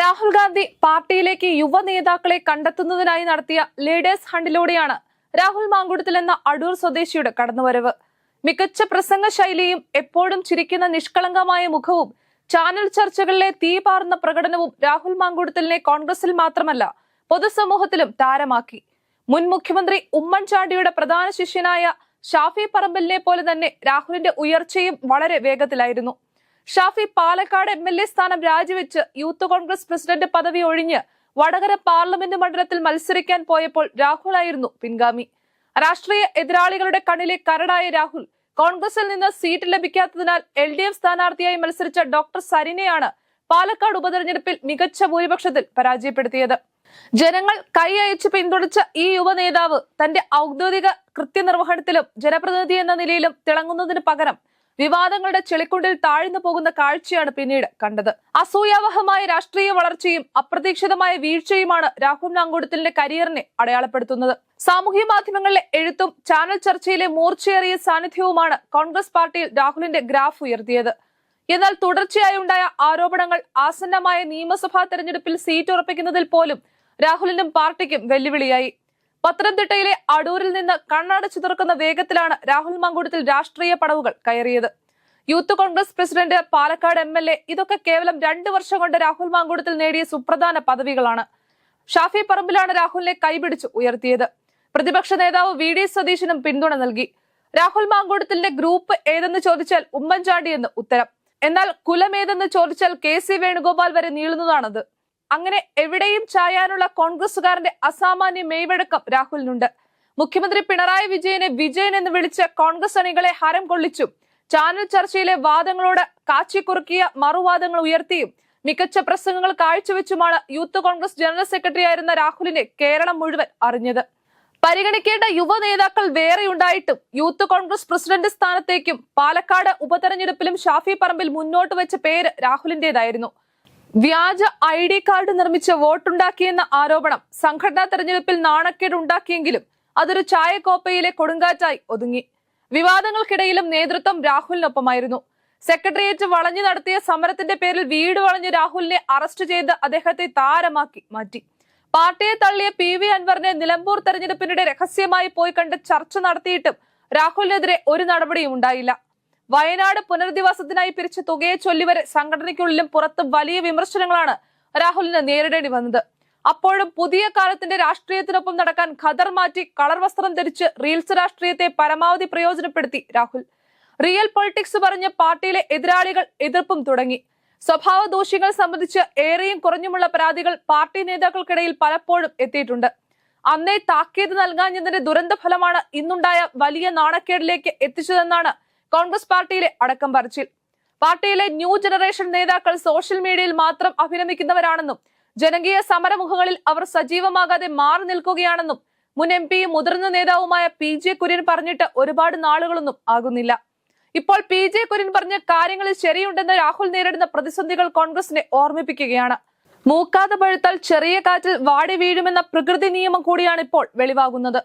രാഹുൽ ഗാന്ധി പാർട്ടിയിലേക്ക് യുവ നേതാക്കളെ കണ്ടെത്തുന്നതിനായി നടത്തിയ ലീഡേഴ്സ് ഹണ്ടിലൂടെയാണ് രാഹുൽ മാങ്കുടത്തിൽ എന്ന അടൂർ സ്വദേശിയുടെ കടന്നുവരവ്. മികച്ച പ്രസംഗ ശൈലിയും എപ്പോഴും ചിരിക്കുന്ന നിഷ്കളങ്കമായ മുഖവും ചാനൽ ചർച്ചകളിലെ തീ പാർന്ന പ്രകടനവും രാഹുൽ മാങ്കുടത്തിലിനെ കോൺഗ്രസിൽ മാത്രമല്ല പൊതുസമൂഹത്തിലും താരമാക്കി. മുൻ മുഖ്യമന്ത്രി ഉമ്മൻചാണ്ടിയുടെ പ്രധാന ശിഷ്യനായ ഷാഫി പറമ്പലിനെ പോലെ തന്നെ രാഹുലിന്റെ ഉയർച്ചയും വളരെ വേഗത്തിലായിരുന്നു. Shafi Palakkad M L A സ്ഥാനം രാജിവെച്ച് യൂത്ത് കോൺഗ്രസ് പ്രസിഡന്റ് പദവി ഒഴിഞ്ഞ് വടകര പാർലമെന്റ് മണ്ഡലത്തിൽ മത്സരിക്കാൻ പോയപ്പോൾ രാഹുൽ ആയിരുന്നു പിൻഗാമി. രാഷ്ട്രീയ എതിരാളികളുടെ കണ്ണിലെ കരടായ രാഹുൽ കോൺഗ്രസിൽ നിന്ന് സീറ്റ് ലഭിക്കാത്തതിനാൽ എൽ ഡി എഫ് സ്ഥാനാർത്ഥിയായി മത്സരിച്ച ഡോക്ടർ സരിനെയാണ് പാലക്കാട് ഉപതെരഞ്ഞെടുപ്പിൽ മികച്ച ഭൂരിപക്ഷത്തിൽ പരാജയപ്പെടുത്തിയത്. ജനങ്ങൾ കൈ അയച്ച് പിന്തുണച്ച ഈ യുവ നേതാവ് തന്റെ ഔദ്യോഗിക കൃത്യനിർവഹണത്തിലും ജനപ്രതിനിധി എന്ന നിലയിലും തിളങ്ങുന്നതിന് പകരം വിവാദങ്ങളുടെ ചെളിക്കുണ്ടിൽ താഴ്ന്നു പോകുന്ന കാഴ്ചയാണ് പിന്നീട് കണ്ടത്. അസൂയാവഹമായ രാഷ്ട്രീയ വളർച്ചയും അപ്രതീക്ഷിതമായ വീഴ്ചയുമാണ് രാഹുൽ നാങ്കൂടത്തിലിന്റെ കരിയറിനെ അടയാളപ്പെടുത്തുന്നത്. സാമൂഹ്യ മാധ്യമങ്ങളിലെ എഴുത്തും ചാനൽ ചർച്ചയിലെ മൂർച്ചയേറിയ സാന്നിധ്യവുമാണ് കോൺഗ്രസ് പാർട്ടിയിൽ രാഹുലിന്റെ ഗ്രാഫ് ഉയർത്തിയത്. എന്നാൽ തുടർച്ചയായി ഉണ്ടായ ആരോപണങ്ങൾ ആസന്നമായ നിയമസഭാ തെരഞ്ഞെടുപ്പിൽ സീറ്റ് ഉറപ്പിക്കുന്നതിൽ പോലും രാഹുലിനും പാർട്ടിക്കും വെല്ലുവിളിയായി. പത്തനംതിട്ടയിലെ അടൂരിൽ നിന്ന് കണ്ണടച്ചു തുറക്കുന്ന വേഗത്തിലാണ് രാഹുൽ മങ്കൂടത്തിൽ രാഷ്ട്രീയ പടവുകൾ കയറിയത്. Youth Congress president Palakkad M L A ഇതൊക്കെ കേവലം രണ്ടു വർഷം കൊണ്ട് രാഹുൽ മാങ്കൂടത്തിൽ നേടിയ സുപ്രധാന പദവികളാണ്. ഷാഫി പറമ്പിലാണ് രാഹുലിനെ കൈപിടിച്ച് ഉയർത്തിയത്. പ്രതിപക്ഷ നേതാവ് വി ഡി സതീശനും പിന്തുണ നൽകി. രാഹുൽ മാങ്കൂടത്തിന്റെ ഗ്രൂപ്പ് ഏതെന്ന് ചോദിച്ചാൽ ഉമ്മൻചാണ്ടി എന്ന് ഉത്തരം. എന്നാൽ കുലമേതെന്ന് ചോദിച്ചാൽ കെ സി വേണുഗോപാൽ വരെ നീളുന്നതാണത്. അങ്ങനെ എവിടെയും ചായാനുള്ള കോൺഗ്രസുകാരന്റെ അസാമാന്യ മെയ്വഴക്കം രാഹുലിനുണ്ട്. മുഖ്യമന്ത്രി പിണറായി വിജയനെ വിജയൻ എന്ന് വിളിച്ച കോൺഗ്രസ് അണികളെ ഹരം കൊള്ളിച്ചും ചാനൽ ചർച്ചയിലെ വാദങ്ങളോട് കാച്ചിക്കുറുക്കിയ മറുവാദങ്ങൾ ഉയർത്തിയും മികച്ച പ്രസംഗങ്ങൾ കാഴ്ചവെച്ചുമാണ് യൂത്ത് കോൺഗ്രസ് ജനറൽ സെക്രട്ടറി ആയിരുന്ന രാഹുലിനെ കേരളം മുഴുവൻ അറിഞ്ഞത്. പരിഗണിക്കേണ്ട യുവ നേതാക്കൾ വേറെയുണ്ടായിട്ടും യൂത്ത് കോൺഗ്രസ് പ്രസിഡന്റ് സ്ഥാനത്തേക്കും പാലക്കാട് ഉപതെരഞ്ഞെടുപ്പിലും ഷാഫി പറമ്പിൽ മുന്നോട്ട് വെച്ച പേര് രാഹുലിന്റേതായിരുന്നു. വ്യാജ ഐ ഡി കാർഡ് നിർമ്മിച്ച് വോട്ടുണ്ടാക്കിയെന്ന ആരോപണം. സംഘടനാ തെരഞ്ഞെടുപ്പിൽ നാണക്കേട് ഉണ്ടാക്കിയെങ്കിലും അതൊരു ചായക്കോപ്പയിലെ കൊടുങ്കാറ്റായി ഒതുങ്ങി. വിവാദങ്ങൾക്കിടയിലും നേതൃത്വം രാഹുലിനൊപ്പമായിരുന്നു. സെക്രട്ടേറിയറ്റ് വളഞ്ഞു നടത്തിയ സമരത്തിന്റെ പേരിൽ വീട് വളഞ്ഞ് രാഹുലിനെ അറസ്റ്റ് ചെയ്ത് അദ്ദേഹത്തെ താരമാക്കി മാറ്റി. പാർട്ടിയെ തള്ളിയ പി വി അൻവറിനെ നിലമ്പൂർ തെരഞ്ഞെടുപ്പിനിടെ രഹസ്യമായി പോയി കണ്ട് ചർച്ച നടത്തിയിട്ടും രാഹുലിനെതിരെ ഒരു നടപടിയും ഉണ്ടായില്ല. വയനാട് പുനരധിവാസത്തിനായി പിരിച്ച തുകയെ ചൊല്ലിവരെ സംഘടനയ്ക്കുള്ളിലും പുറത്തും വലിയ വിമർശനങ്ങളാണ് രാഹുലിന് നേരിടേണ്ടി വന്നത്. അപ്പോഴും പുതിയ കാലത്തിന്റെ രാഷ്ട്രീയത്തിനൊപ്പം നടക്കാൻ ഖദർ മാറ്റി കളർ വസ്ത്രം ധരിച്ച് റീൽസ് രാഷ്ട്രീയത്തെ പരമാവധി പ്രയോജനപ്പെടുത്തി രാഹുൽ. റിയൽ പൊളിറ്റിക്സ് പറഞ്ഞ് പാർട്ടിയിലെ എതിരാളികൾ എതിർപ്പും തുടങ്ങി. സ്വഭാവ ദൂഷ്യങ്ങൾ സംബന്ധിച്ച് ഏറെയും കുറഞ്ഞുമുള്ള പരാതികൾ പാർട്ടി നേതാക്കൾക്കിടയിൽ പലപ്പോഴും എത്തിയിട്ടുണ്ട്. അന്നേ താക്കീത് നൽകാഞ്ഞതിന്റെ ദുരന്ത ഫലമാണ് ഇന്നുണ്ടായ വലിയ നാണക്കേടിലേക്ക് എത്തിച്ചതെന്നാണ് കോൺഗ്രസ് പാർട്ടിയിലെ അടക്കം പറച്ചിൽ. പാർട്ടിയിലെ ന്യൂ ജനറേഷൻ നേതാക്കൾ സോഷ്യൽ മീഡിയയിൽ മാത്രം അഭിനമിക്കുന്നവരാണെന്നും ജനകീയ സമരമുഖങ്ങളിൽ അവർ സജീവമാകാതെ മാറി നിൽക്കുകയാണെന്നും മുൻ എം പിയും മുതിർന്ന നേതാവുമായ പി ജെ കുര്യൻ പറഞ്ഞിട്ട് ഒരുപാട് നാളുകളൊന്നും ആകുന്നില്ല. ഇപ്പോൾ പി ജെ കുര്യൻ പറഞ്ഞ കാര്യങ്ങളിൽ ശരിയുണ്ടെന്ന് രാഹുൽ നേരിടുന്ന പ്രതിസന്ധികൾ കോൺഗ്രസിനെ ഓർമ്മിപ്പിക്കുകയാണ്. മൂക്കാതെ പഴുത്താൽ ചെറിയ കാറ്റിൽ വാടി വീഴുമെന്ന പ്രകൃതി നിയമം കൂടിയാണ് ഇപ്പോൾ വെളിവാകുന്നത്.